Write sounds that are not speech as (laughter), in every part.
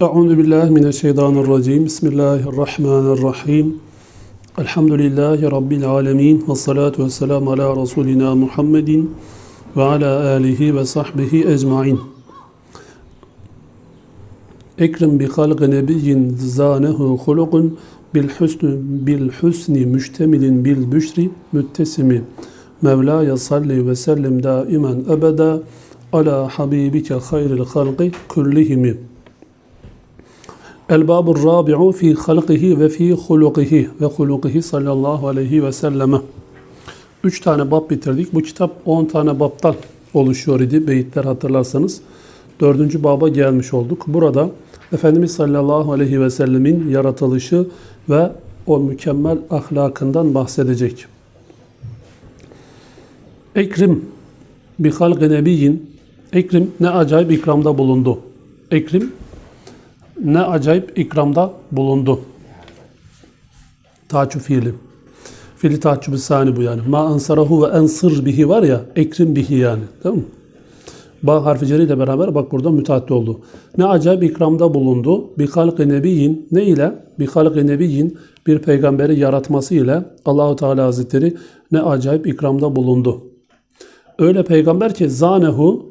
Euzu billahi mineşşeytanirracim. Bismillahirrahmanirrahim. Elhamdülillahi rabbil alamin ve salatu vesselam ala rasulina Muhammedin ve ala alihi ve sahbihi ecmaîn. Ekrem bi halqi nebiyyin zanehu hulukun bil husn bil husni müştemilin bil büşri müttesimi. Mevlaya salli ve sellim daimen ebeda ala habibike hayril halqi kullihimi. El babur rabi'u fi halqihi ve fi hulukihi ve hulukihi sallallahu aleyhi ve selleme. Üç tane bab bitirdik. Bu kitap 10 tane babtan oluşuyor idi. Beyitler hatırlarsanız. Dördüncü baba gelmiş olduk. Burada Efendimiz sallallahu aleyhi ve sellemin yaratılışı ve o mükemmel ahlakından bahsedecek. Ekrim bi halqi nebiyyin Ekrim ne acayip ikramda bulundu. Ekrim ne acayip ikramda bulundu. Taçu fiili. Fiili taçu sani bu yani. Ma ansarahu ve ensır bihi var ya ekrim bihi yani. Tamam mı? Ba harfi ile beraber bak burada müteaddi oldu. Ne acayip ikramda bulundu. Bi halqi nebiyyin ne ile? Bi halqi nebiyyin bir peygamberi yaratması ile Allahu Teala Hazretleri ne acayip ikramda bulundu. Öyle peygamber ki zanehu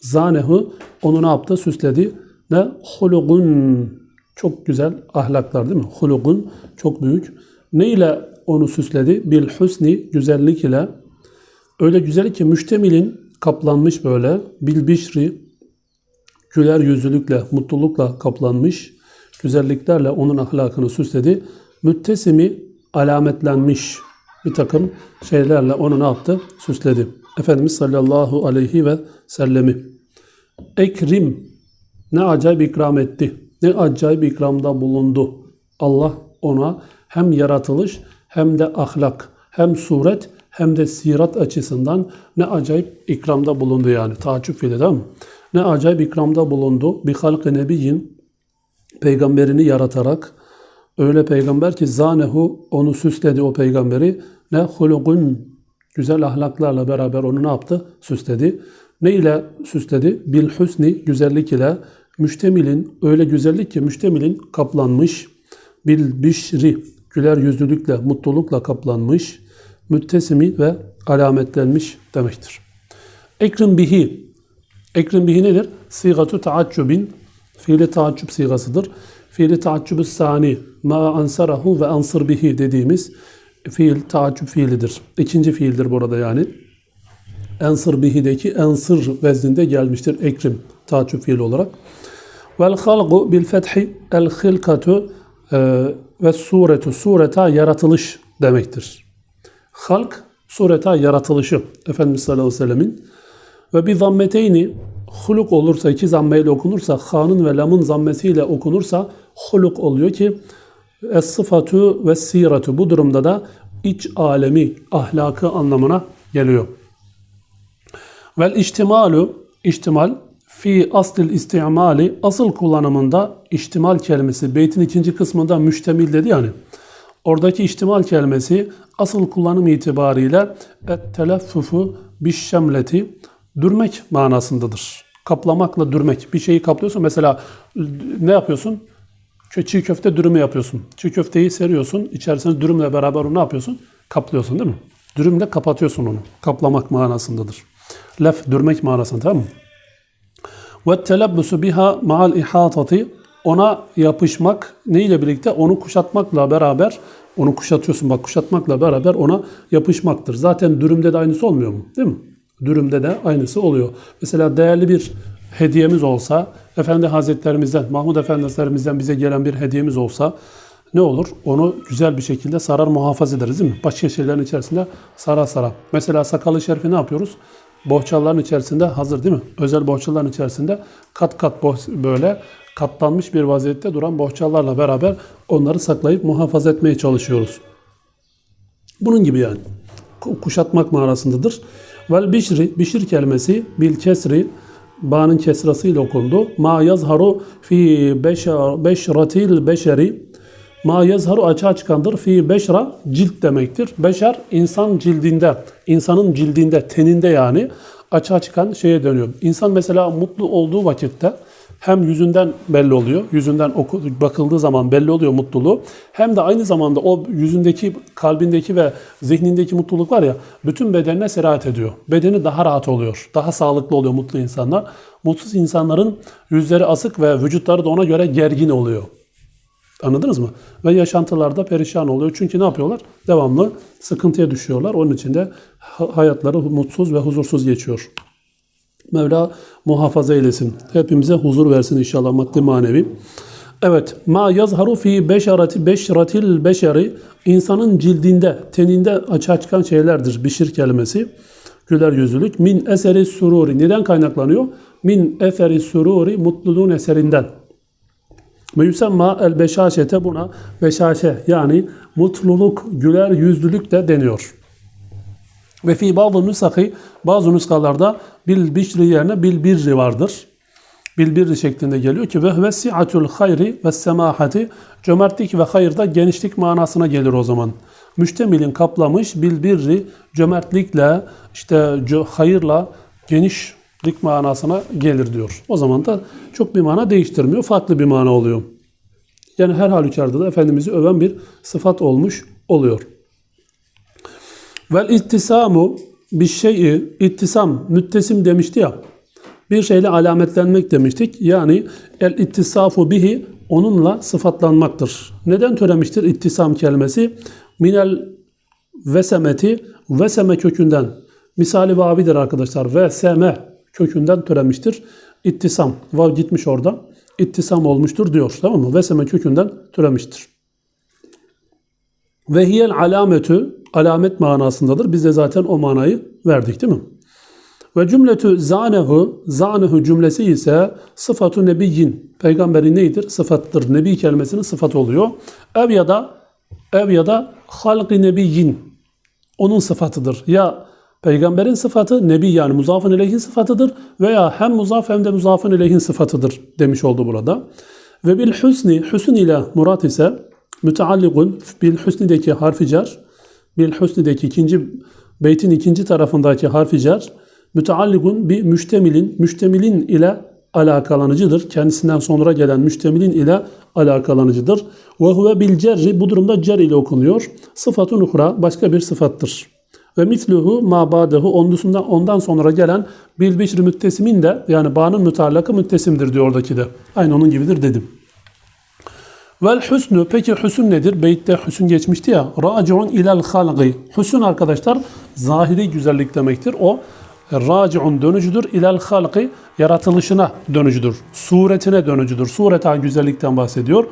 zanehu onu ne yaptı? Süsledi. Ne? Hulugun çok güzel ahlaklar değil mi? Hulugun çok büyük. Ne ile onu süsledi? Bil husni güzellik ile. Öyle güzel ki müştemilin kaplanmış böyle. Bil bişri güler yüzlülükle, mutlulukla kaplanmış. Güzelliklerle onun ahlakını süsledi. Müttesimi alametlenmiş bir takım şeylerle onu ne yaptı? Süsledi. Efendimiz sallallahu aleyhi ve sellemi. Ekrim ne acayip ikram etti. Ne acayip ikramda bulundu. Allah ona hem yaratılış hem de ahlak, hem suret hem de sirat açısından ne acayip ikramda bulundu yani. Taaccüp fiili değil mi? Ne acayip ikramda bulundu. Bir halk-ı nebiyyin peygamberini yaratarak öyle peygamber ki zanehu onu süsledi o peygamberi. Ne hulugun güzel ahlaklarla beraber onu ne yaptı? Süsledi. Ne ile süsledi? Bil husni güzellik ile müştemilin öyle güzellik ki müştemilin kaplanmış bil bişri güler yüzlülükle mutlulukla kaplanmış müttesimi ve alametlenmiş demektir. Ekrim bihi Ekrim bihi nedir? Sigatu taaccubin fiili taaccub sigasıdır. Fiili taaccubü sani ma ansarahu ve ansır bihi dediğimiz fiil taaccub fiilidir. İkinci fiildir burada yani. Ensır bihi'deki ensır vezninde gelmiştir ekrim taaccub fiili olarak. Vel halgu bil fethi el hilkatu ve suretu sureta yaratılış demektir. Halk sureta yaratılışı Efendimiz sallallahu aleyhi ve sellemin ve bir zammeteyni huluk olursa iki zammeyle okunursa hanın ve lamın zammesiyle okunursa huluk oluyor ki es sıfatu ve siratu bu durumda da iç alemi ahlakı anlamına geliyor. Vel ihtimalu ihtimal fi aslil istimali asıl kullanımında ihtimal kelimesi beytin ikinci kısmında müştemil dedi yani. Oradaki ihtimal kelimesi asıl kullanım itibariyle et telaffufu biş şemleti dürmek manasındadır. Kaplamakla dürmek. Bir şeyi kaplıyorsun mesela ne yapıyorsun? Çiğ köfte dürümü yapıyorsun. Çiğ köfteyi seriyorsun. içerisine dürümle beraber onu ne yapıyorsun? Kaplıyorsun değil mi? Dürümle kapatıyorsun onu. Kaplamak manasındadır. Lef dürmek manasında tamam mı? Ve telebbusu biha ma'al ihatati ona yapışmak neyle birlikte onu kuşatmakla beraber onu kuşatıyorsun bak kuşatmakla beraber ona yapışmaktır. Zaten dürümde de aynısı olmuyor mu? Değil mi? Dürümde de aynısı oluyor. Mesela değerli bir hediyemiz olsa, Efendi Hazretlerimizden, Mahmud Efendimizlerimizden bize gelen bir hediyemiz olsa ne olur? Onu güzel bir şekilde sarar muhafaza ederiz değil mi? Başka şeylerin içerisinde sara sara. Mesela sakalı şerifi ne yapıyoruz? Bohçaların içerisinde hazır değil mi? Özel bohçaların içerisinde kat kat böyle katlanmış bir vaziyette duran bohçalarla beraber onları saklayıp muhafaza etmeye çalışıyoruz. Bunun gibi yani. Kuşatmak manasındadır. Vel bişri, bişir kelimesi bil kesri, Ba'nın kesrasıyla okundu. Ma yazharu fi beşratil beşeri. Ma yazharu açığa çıkandır. Fi beşra cilt demektir. Beşer insan cildinde, insanın cildinde, teninde yani açığa çıkan şeye dönüyor. İnsan mesela mutlu olduğu vakitte Hem yüzünden belli oluyor. Yüzünden oku, bakıldığı zaman belli oluyor mutluluğu. Hem de aynı zamanda o yüzündeki, kalbindeki ve zihnindeki mutluluk var ya bütün bedenine serahat ediyor. Bedeni daha rahat oluyor. Daha sağlıklı oluyor mutlu insanlar. Mutsuz insanların yüzleri asık ve vücutları da ona göre gergin oluyor. Anladınız mı? Ve yaşantılarda perişan oluyor. Çünkü ne yapıyorlar? Devamlı sıkıntıya düşüyorlar. Onun için de ha- hayatları mutsuz ve huzursuz geçiyor. Mevla muhafaza eylesin. Hepimize huzur versin inşallah maddi manevi. Evet. Ma yazharu fi beşarati beşratil beşeri insanın cildinde, teninde açığa çıkan şeylerdir. Bişir kelimesi. Güler yüzlülük. Min eseri sururi. Neden kaynaklanıyor? Min eferi sururi mutluluğun eserinden. Ve yusemma el beşaşete buna beşaşe yani mutluluk, güler yüzlülük de deniyor. Ve fi bazı nüsakı bazı nüskalarda bil bişri yerine bil birri vardır. Bil birri şeklinde geliyor ki ve si'atul hayri ve semahati cömertlik ve hayırda genişlik manasına gelir o zaman. Müştemilin kaplamış bil birri cömertlikle işte hayırla genişlik manasına gelir diyor. O zaman da çok bir mana değiştirmiyor. Farklı bir mana oluyor. Yani her halükarda da Efendimiz'i öven bir sıfat olmuş oluyor. Vel ittisamu bir şeyi ittisam müttesim demişti ya. Bir şeyle alametlenmek demiştik. Yani el ittisafu bihi onunla sıfatlanmaktır. Neden türemiştir ittisam kelimesi? Minel vesemeti veseme kökünden. Misali vavidir arkadaşlar. Veseme kökünden türemiştir. İttisam. Vav gitmiş orada. İttisam olmuştur diyor. Tamam mı? Veseme kökünden türemiştir. Ve hiyel alametü alamet manasındadır. Biz de zaten o manayı verdik değil mi? Ve cümletü zanehu zanehu cümlesi ise sıfatu nebiyyin. Peygamberin neydir? Sıfattır. Nebi kelimesinin sıfatı oluyor. Ev ya da ev ya da halqi nebiyyin. Onun sıfatıdır. Ya peygamberin sıfatı nebi yani muzafın ileyhin sıfatıdır veya hem muzaf hem de muzafın ileyhin sıfatıdır demiş oldu burada. Ve bil husni hüsn ile murat ise müteallikun bil husnideki harfi cer bil husnideki ikinci beytin ikinci tarafındaki harfi cer müteallikun bir müştemilin müştemilin ile alakalanıcıdır. Kendisinden sonra gelen müştemilin ile alakalanıcıdır. Ve huve bil cerri bu durumda cer ile okunuyor. Sıfatun uhra başka bir sıfattır. Ve mitluhu ma ba'dehu ondusundan ondan sonra gelen bil bişri müttesimin de yani bağının müteallakı müttesimdir diyor oradaki de. Aynı onun gibidir dedim. Vel hüsnü peki hüsn nedir? Beytte hüsn geçmişti ya. Raciun ilel halqi. Hüsn arkadaşlar zahiri güzellik demektir. O raciun dönücüdür. İlel halqi yaratılışına dönücüdür. Suretine dönücüdür. Sureta güzellikten bahsediyor.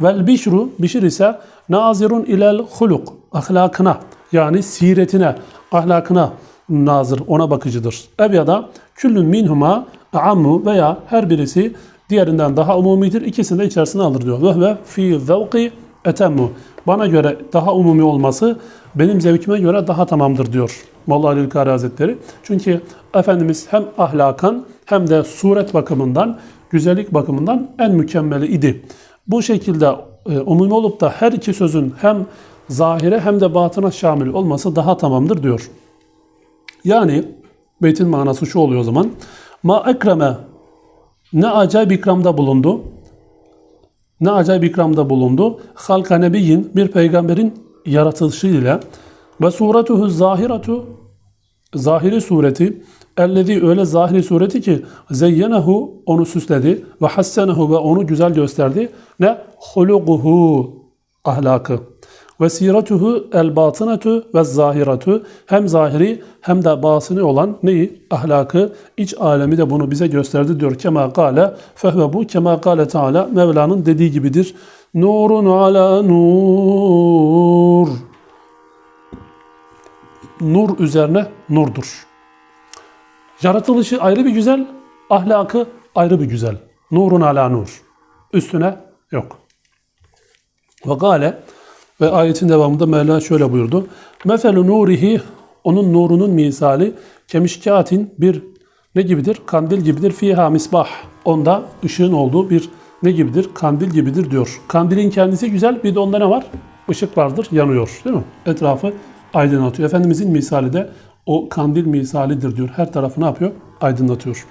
Vel bişru bişir ise nazirun ilel huluk. Ahlakına yani siretine, ahlakına nazır, ona bakıcıdır. Ev ya da küllün minhuma ammu veya her birisi diğerinden daha umumidir. İkisini de içerisine alır diyor. Ve ve fi zevki etemmu. Bana göre daha umumi olması benim zevkime göre daha tamamdır diyor Molla Ali Kari Hazretleri. Çünkü Efendimiz hem ahlakan hem de suret bakımından, güzellik bakımından en mükemmeli idi. Bu şekilde e, umumi olup da her iki sözün hem zahire hem de batına şamil olması daha tamamdır diyor. Yani beytin manası şu oluyor o zaman. Ma ekreme ne acayip ikramda bulundu. Ne acayip ikramda bulundu. Halka nebiyyin bir peygamberin yaratılışıyla ve suretuhu zahiratu zahiri sureti ellezi öyle zahiri sureti ki zeyyenehu onu süsledi ve hassenehu ve onu güzel gösterdi. Ne? Huluguhu ahlakı. Ve siretuhu el batınetu ve zahiratu hem zahiri hem de basını olan neyi? Ahlakı, iç alemi de bunu bize gösterdi diyor. Kema kale fehve bu kema kale teala Mevla'nın dediği gibidir. Nurun ala nur. Nur üzerine nurdur. Yaratılışı ayrı bir güzel, ahlakı ayrı bir güzel. Nurun ala nur. Üstüne yok. Ve gale ve ayetin devamında Mevla şöyle buyurdu. Mefelu nurihi onun nurunun misali kemişkatin bir ne gibidir? Kandil gibidir. Fiha misbah. Onda ışığın olduğu bir ne gibidir? Kandil gibidir diyor. Kandilin kendisi güzel. Bir de onda ne var? Işık vardır. Yanıyor. Değil mi? Etrafı aydınlatıyor. Efendimizin misali de o kandil misalidir diyor. Her tarafı ne yapıyor? Aydınlatıyor.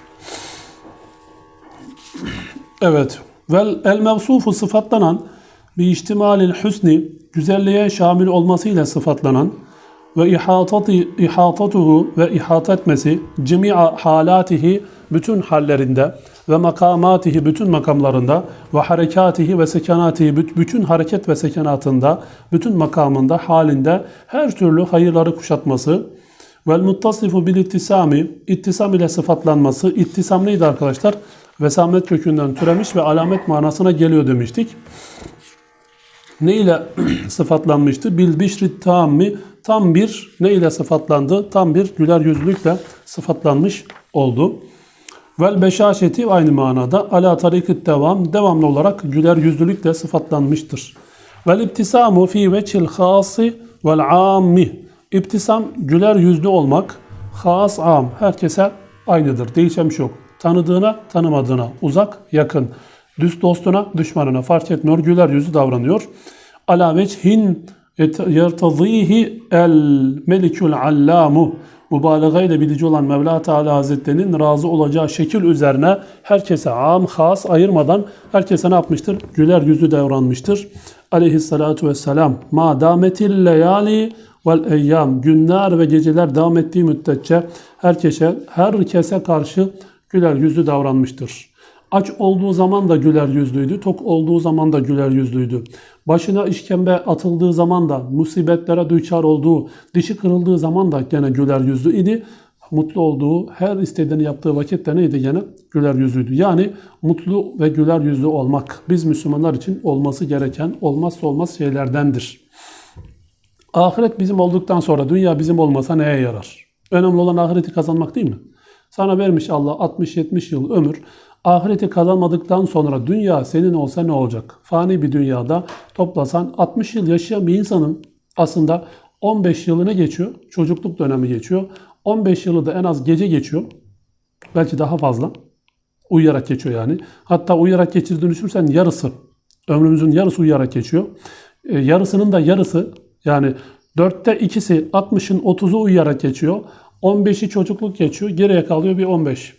Evet. Vel el mevsufu sıfatlanan bir ihtimalil husni güzelliğe şamil olmasıyla sıfatlanan ve ihatati ihatatuhu ve ihat etmesi cemi'a halatihi bütün hallerinde ve makamatihi bütün makamlarında ve harekatihi ve sekanatihi büt- bütün hareket ve sekanatında bütün makamında halinde her türlü hayırları kuşatması vel muttasifu bil ittisami ittisam ile sıfatlanması ittisam neydi arkadaşlar? Vesamet kökünden türemiş ve alamet manasına geliyor demiştik. Ne ile (clears throat) sıfatlanmıştı? Bil bişri tammi tam bir ne ile sıfatlandı? Tam bir güler yüzlülükle sıfatlanmış oldu. Vel beşaşeti aynı manada ala tarikit devam devamlı olarak güler yüzlülükle sıfatlanmıştır. Vel ibtisamu fi veçil hası vel ammi İbtisam güler yüzlü olmak, has am herkese aynıdır. Değişen bir şey yok. Tanıdığına, tanımadığına, uzak, yakın, düz dostuna, düşmanına fark etmiyor. Güler yüzlü davranıyor. Ala veçhin yertazihi el melikül allamu mübalağa ile bilici olan Mevla Teala Hazretleri'nin razı olacağı şekil üzerine herkese am, has ayırmadan herkese ne yapmıştır? Güler yüzlü davranmıştır. Aleyhissalatu vesselam. Ma dametil leyali vel eyyam. Günler ve geceler devam ettiği müddetçe herkese, herkese karşı güler yüzlü davranmıştır. Aç olduğu zaman da güler yüzlüydü, tok olduğu zaman da güler yüzlüydü. Başına işkembe atıldığı zaman da, musibetlere düçar olduğu, dişi kırıldığı zaman da gene güler yüzlü idi. Mutlu olduğu, her istediğini yaptığı vakitte neydi gene? Güler yüzlüydü. Yani mutlu ve güler yüzlü olmak biz Müslümanlar için olması gereken, olmazsa olmaz şeylerdendir. Ahiret bizim olduktan sonra dünya bizim olmasa neye yarar? Önemli olan ahireti kazanmak değil mi? Sana vermiş Allah 60-70 yıl ömür. Ahireti kazanmadıktan sonra dünya senin olsa ne olacak? Fani bir dünyada toplasan 60 yıl yaşayan bir insanın aslında 15 yılını geçiyor. Çocukluk dönemi geçiyor. 15 yılı da en az gece geçiyor. Belki daha fazla. Uyuyarak geçiyor yani. Hatta uyuyarak geçirdiğini düşünürsen yarısı. Ömrümüzün yarısı uyuyarak geçiyor. E, yarısının da yarısı yani dörtte ikisi 60'ın 30'u uyuyarak geçiyor. 15'i çocukluk geçiyor. Geriye kalıyor bir 15.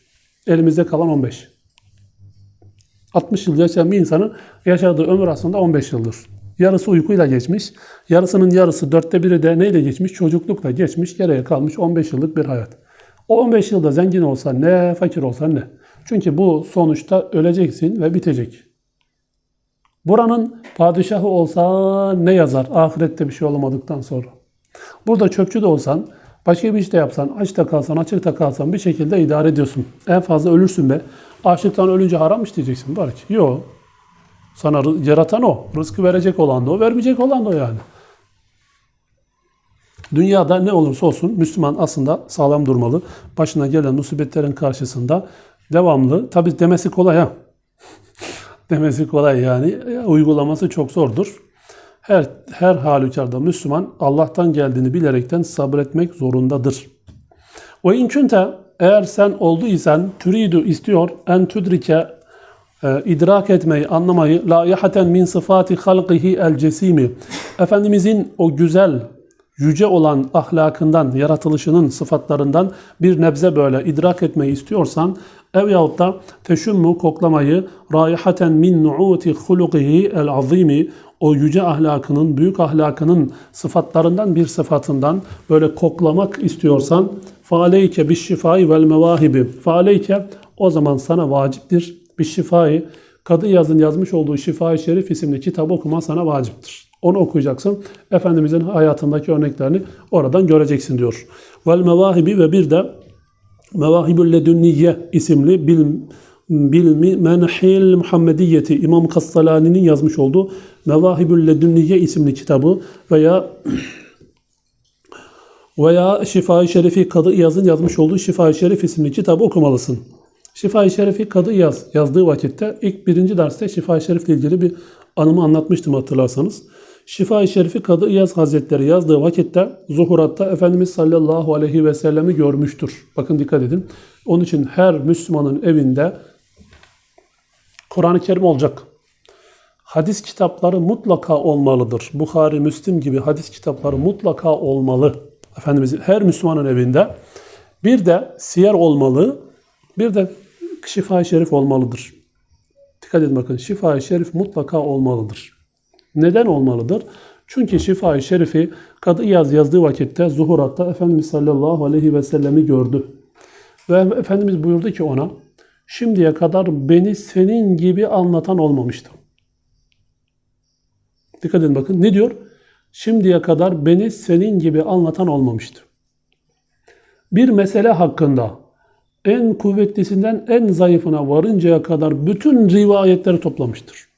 Elimizde kalan 15. 60 yıl yaşayan bir insanın yaşadığı ömür aslında 15 yıldır. Yarısı uykuyla geçmiş. Yarısının yarısı dörtte biri de neyle geçmiş? Çocuklukla geçmiş. Geriye kalmış 15 yıllık bir hayat. O 15 yılda zengin olsan ne, fakir olsan ne. Çünkü bu sonuçta öleceksin ve bitecek. Buranın padişahı olsan ne yazar ahirette bir şey olamadıktan sonra. Burada çöpçü de olsan, başka bir işte yapsan, aç da kalsan, açıkta kalsan bir şekilde idare ediyorsun. En fazla ölürsün be. Açlıktan ölünce harammış diyeceksin belki. Yok. Sana yaratan o. Rızkı verecek olan da o, vermeyecek olan da o yani. Dünyada ne olursa olsun Müslüman aslında sağlam durmalı. Başına gelen musibetlerin karşısında devamlı, tabi demesi kolay ha. (laughs) demesi kolay yani. E, Uygulaması çok zordur. Her, her halükarda Müslüman Allah'tan geldiğini bilerekten sabretmek zorundadır. Ve in kunte eğer sen olduysan türidu istiyor en tudrike e, idrak etmeyi, anlamayı laihaten min sıfati halqihi el cesimi. Efendimizin o güzel, yüce olan ahlakından, yaratılışının sıfatlarından bir nebze böyle idrak etmeyi istiyorsan ev yahut da teşümmu koklamayı raihaten min nu'uti hulukihi el azimi o yüce ahlakının, büyük ahlakının sıfatlarından bir sıfatından böyle koklamak istiyorsan faaleyke bis şifai vel mevahibi faaleyke o zaman sana vaciptir bis şifai Kadı Yaz'ın yazmış olduğu Şifa-i Şerif isimli kitabı okuman sana vaciptir. Onu okuyacaksın. Efendimizin hayatındaki örneklerini oradan göreceksin diyor. Vel mevahibi ve bir de Mevahibül Ledünniye isimli bil, bilmi menhil Muhammediyeti İmam Kastalani'nin yazmış olduğu Mevahibül Ledünniye isimli kitabı veya (clears throat) veya Şifa-i Şerifi Kadı İyaz'ın yazmış olduğu Şifa-i Şerif isimli kitabı okumalısın. Şifa-i Şerifi Kadı İyaz yazdığı vakitte ilk birinci derste Şifa-i Şerif ile ilgili bir anımı anlatmıştım hatırlarsanız. Şifa-i Şerifi Kadı İyaz Hazretleri yazdığı vakitte zuhuratta Efendimiz sallallahu aleyhi ve sellemi görmüştür. Bakın dikkat edin. Onun için her Müslümanın evinde Kur'an-ı Kerim olacak. Hadis kitapları mutlaka olmalıdır. Bukhari, Müslim gibi hadis kitapları mutlaka olmalı. Efendimizin her Müslümanın evinde. Bir de siyer olmalı. Bir de şifa-i şerif olmalıdır. Dikkat edin bakın şifa-i şerif mutlaka olmalıdır. Neden olmalıdır? Çünkü şifa-i şerifi Kadı İyaz yazdığı vakitte zuhuratta Efendimiz sallallahu aleyhi ve sellemi gördü. Ve Efendimiz buyurdu ki ona şimdiye kadar beni senin gibi anlatan olmamıştı. Dikkat edin bakın ne diyor? Şimdiye kadar beni senin gibi anlatan olmamıştı. Bir mesele hakkında en kuvvetlisinden en zayıfına varıncaya kadar bütün rivayetleri toplamıştır.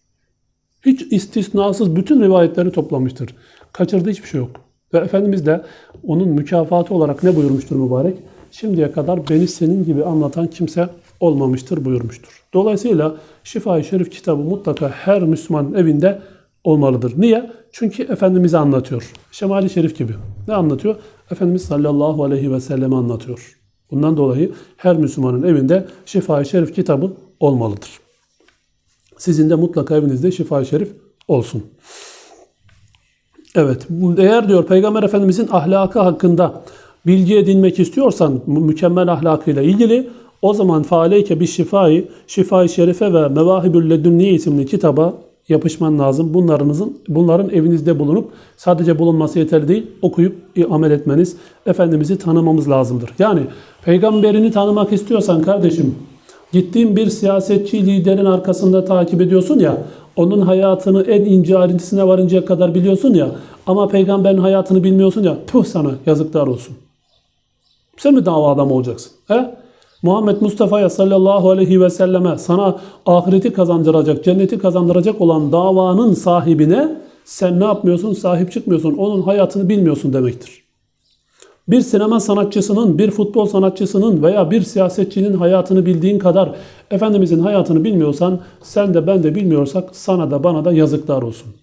Hiç istisnasız bütün rivayetleri toplamıştır. Kaçırdığı hiçbir şey yok. Ve Efendimiz de onun mükafatı olarak ne buyurmuştur mübarek? Şimdiye kadar beni senin gibi anlatan kimse olmamıştır buyurmuştur. Dolayısıyla Şifa-i Şerif kitabı mutlaka her Müslüman evinde olmalıdır. Niye? Çünkü Efendimiz'i anlatıyor. Şemali Şerif gibi. Ne anlatıyor? Efendimiz sallallahu aleyhi ve sellem anlatıyor. Bundan dolayı her Müslümanın evinde Şifa-i Şerif kitabı olmalıdır. Sizin de mutlaka evinizde Şifa-i Şerif olsun. Evet, eğer diyor Peygamber Efendimizin ahlakı hakkında bilgi edinmek istiyorsan mükemmel ahlakıyla ilgili o zaman faaleyke bir şifayı, şifayı şerife ve mevahibül ledünniye isimli kitaba yapışman lazım. Bunlarınızın, bunların evinizde bulunup sadece bulunması yeterli değil, okuyup amel etmeniz, Efendimiz'i tanımamız lazımdır. Yani peygamberini tanımak istiyorsan kardeşim, gittiğin bir siyasetçi liderin arkasında takip ediyorsun ya, onun hayatını en ince ayrıntısına varıncaya kadar biliyorsun ya, ama peygamberin hayatını bilmiyorsun ya, puh sana yazıklar olsun. Sen mi dava adamı olacaksın? He? Muhammed Mustafa'ya sallallahu aleyhi ve selleme sana ahireti kazandıracak, cenneti kazandıracak olan davanın sahibine sen ne yapmıyorsun? Sahip çıkmıyorsun. Onun hayatını bilmiyorsun demektir. Bir sinema sanatçısının, bir futbol sanatçısının veya bir siyasetçinin hayatını bildiğin kadar Efendimizin hayatını bilmiyorsan sen de ben de bilmiyorsak sana da bana da yazıklar olsun.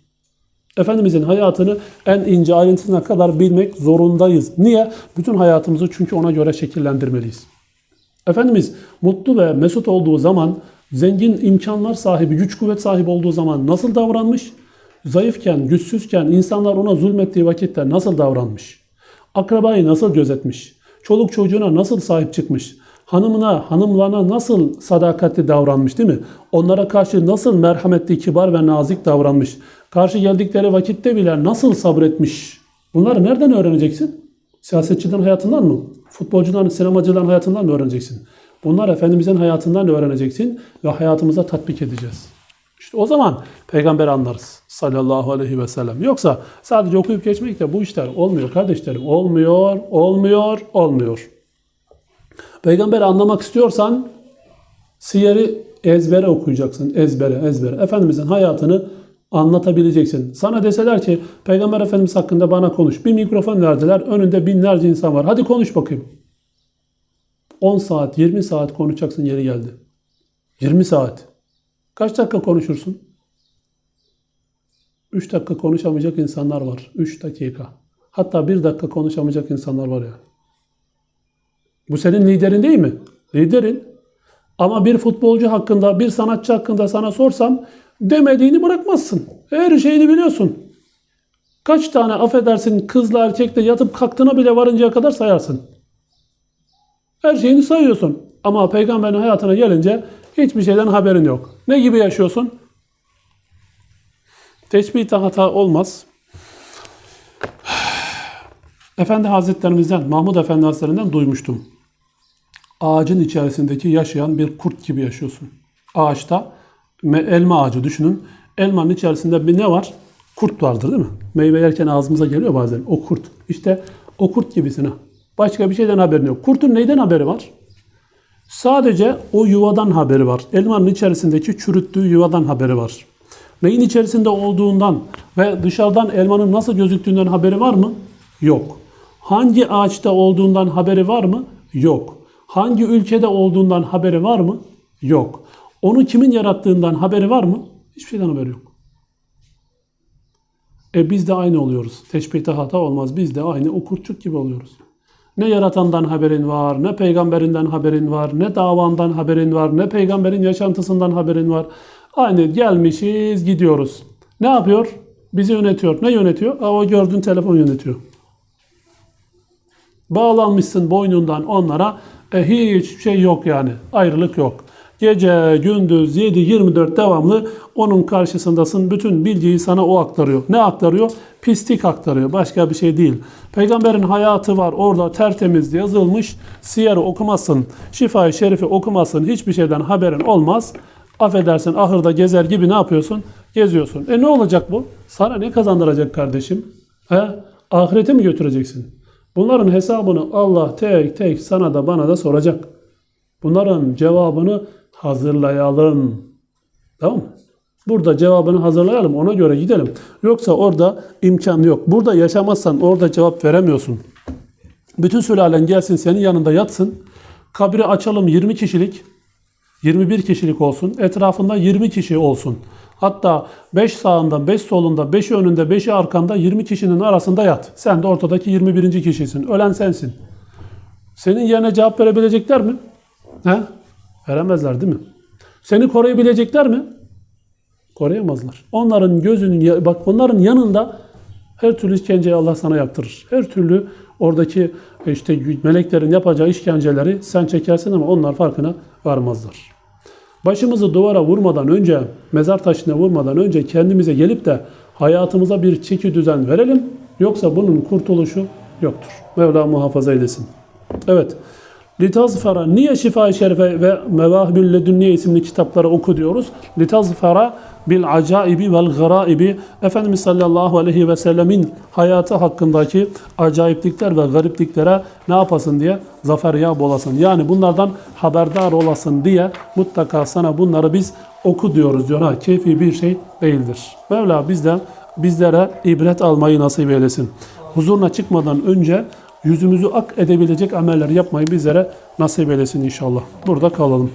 Efendimizin hayatını en ince ayrıntısına kadar bilmek zorundayız. Niye? Bütün hayatımızı çünkü ona göre şekillendirmeliyiz. Efendimiz mutlu ve mesut olduğu zaman, zengin imkanlar sahibi, güç kuvvet sahibi olduğu zaman nasıl davranmış? Zayıfken, güçsüzken, insanlar ona zulmettiği vakitte nasıl davranmış? Akrabayı nasıl gözetmiş? Çoluk çocuğuna nasıl sahip çıkmış? Hanımına, hanımlarına nasıl sadakatli davranmış değil mi? Onlara karşı nasıl merhametli, kibar ve nazik davranmış? Karşı geldikleri vakitte bile nasıl sabretmiş? Bunları nereden öğreneceksin? Siyasetçilerin hayatından mı? Futbolcuların, sinemacıların hayatından mı öğreneceksin? Bunlar Efendimizin hayatından öğreneceksin ve hayatımıza tatbik edeceğiz. İşte o zaman peygamber anlarız sallallahu aleyhi ve sellem. Yoksa sadece okuyup geçmekle bu işler olmuyor kardeşlerim. Olmuyor, olmuyor, olmuyor. Peygamberi anlamak istiyorsan siyeri ezbere okuyacaksın. Ezbere, ezbere. Efendimizin hayatını anlatabileceksin. Sana deseler ki Peygamber Efendimiz hakkında bana konuş. Bir mikrofon verdiler. Önünde binlerce insan var. Hadi konuş bakayım. 10 saat, 20 saat konuşacaksın yeri geldi. 20 saat. Kaç dakika konuşursun? 3 dakika konuşamayacak insanlar var. 3 dakika. Hatta 1 dakika konuşamayacak insanlar var ya. Bu senin liderin değil mi? Liderin. Ama bir futbolcu hakkında, bir sanatçı hakkında sana sorsam demediğini bırakmazsın. Her şeyini biliyorsun. Kaç tane affedersin kızla erkekle yatıp kalktığına bile varıncaya kadar sayarsın. Her şeyini sayıyorsun. Ama peygamberin hayatına gelince hiçbir şeyden haberin yok. Ne gibi yaşıyorsun? Teşbihte hata olmaz. Efendi Hazretlerimizden, Mahmud Efendi Hazretlerinden duymuştum. Ağacın içerisindeki yaşayan bir kurt gibi yaşıyorsun. Ağaçta elma ağacı düşünün. Elmanın içerisinde bir ne var? Kurt vardır değil mi? Meyve yerken ağzımıza geliyor bazen. O kurt. İşte o kurt gibisin ha. Başka bir şeyden haberin yok. Kurtun neyden haberi var? Sadece o yuvadan haberi var. Elmanın içerisindeki çürüttüğü yuvadan haberi var. Neyin içerisinde olduğundan ve dışarıdan elmanın nasıl gözüktüğünden haberi var mı? Yok. Hangi ağaçta olduğundan haberi var mı? Yok. Hangi ülkede olduğundan haberi var mı? Yok. Onu kimin yarattığından haberi var mı? Hiçbir şeyden haberi yok. E biz de aynı oluyoruz. Teşbihte hata olmaz. Biz de aynı o kurtçuk gibi oluyoruz. Ne yaratandan haberin var, ne peygamberinden haberin var, ne davandan haberin var, ne peygamberin yaşantısından haberin var. Aynı gelmişiz, gidiyoruz. Ne yapıyor? Bizi yönetiyor. Ne yönetiyor? Aa, o gördüğün telefon yönetiyor. Bağlanmışsın boynundan onlara. E, hiç şey yok yani. Ayrılık yok. Gece, gündüz, 7-24 devamlı onun karşısındasın. Bütün bilgiyi sana o aktarıyor. Ne aktarıyor? Pislik aktarıyor. Başka bir şey değil. Peygamberin hayatı var. Orada tertemiz yazılmış. Siyer'i okumazsın. Şifa-i Şerif'i okumazsın. Hiçbir şeyden haberin olmaz. Affedersin ahırda gezer gibi ne yapıyorsun? Geziyorsun. E ne olacak bu? Sana ne kazandıracak kardeşim? He? Ahirete mi götüreceksin? Bunların hesabını Allah tek tek sana da bana da soracak. Bunların cevabını hazırlayalım. Tamam mı? Burada cevabını hazırlayalım. Ona göre gidelim. Yoksa orada imkan yok. Burada yaşamazsan orada cevap veremiyorsun. Bütün sülalen gelsin senin yanında yatsın. Kabri açalım 20 kişilik. 21 kişilik olsun. Etrafında 20 kişi olsun. Hatta 5 sağında, 5 solunda, 5 önünde, 5'i arkanda 20 kişinin arasında yat. Sen de ortadaki 21. kişisin. Ölen sensin. Senin yerine cevap verebilecekler mi? He? Veremezler değil mi? Seni koruyabilecekler mi? Koruyamazlar. Onların gözünün bak onların yanında her türlü işkenceyi Allah sana yaptırır. Her türlü oradaki işte meleklerin yapacağı işkenceleri sen çekersin ama onlar farkına varmazlar. Başımızı duvara vurmadan önce, mezar taşına vurmadan önce kendimize gelip de hayatımıza bir çeki düzen verelim. Yoksa bunun kurtuluşu yoktur. Mevla muhafaza eylesin. Evet. Litazfara niye Şifa-i Şerife ve Mevahibül Ledünniye isimli kitapları oku diyoruz? Litazfara bil acaibi vel garaibi Efendimiz sallallahu aleyhi ve sellemin hayatı hakkındaki acayiplikler ve garipliklere ne yapasın diye zafer ya bolasın. Yani bunlardan haberdar olasın diye mutlaka sana bunları biz oku diyoruz diyor. Ha, keyfi bir şey değildir. Mevla bizden bizlere ibret almayı nasip eylesin. Huzuruna çıkmadan önce yüzümüzü ak edebilecek ameller yapmayı bizlere nasip eylesin inşallah. Burada kalalım.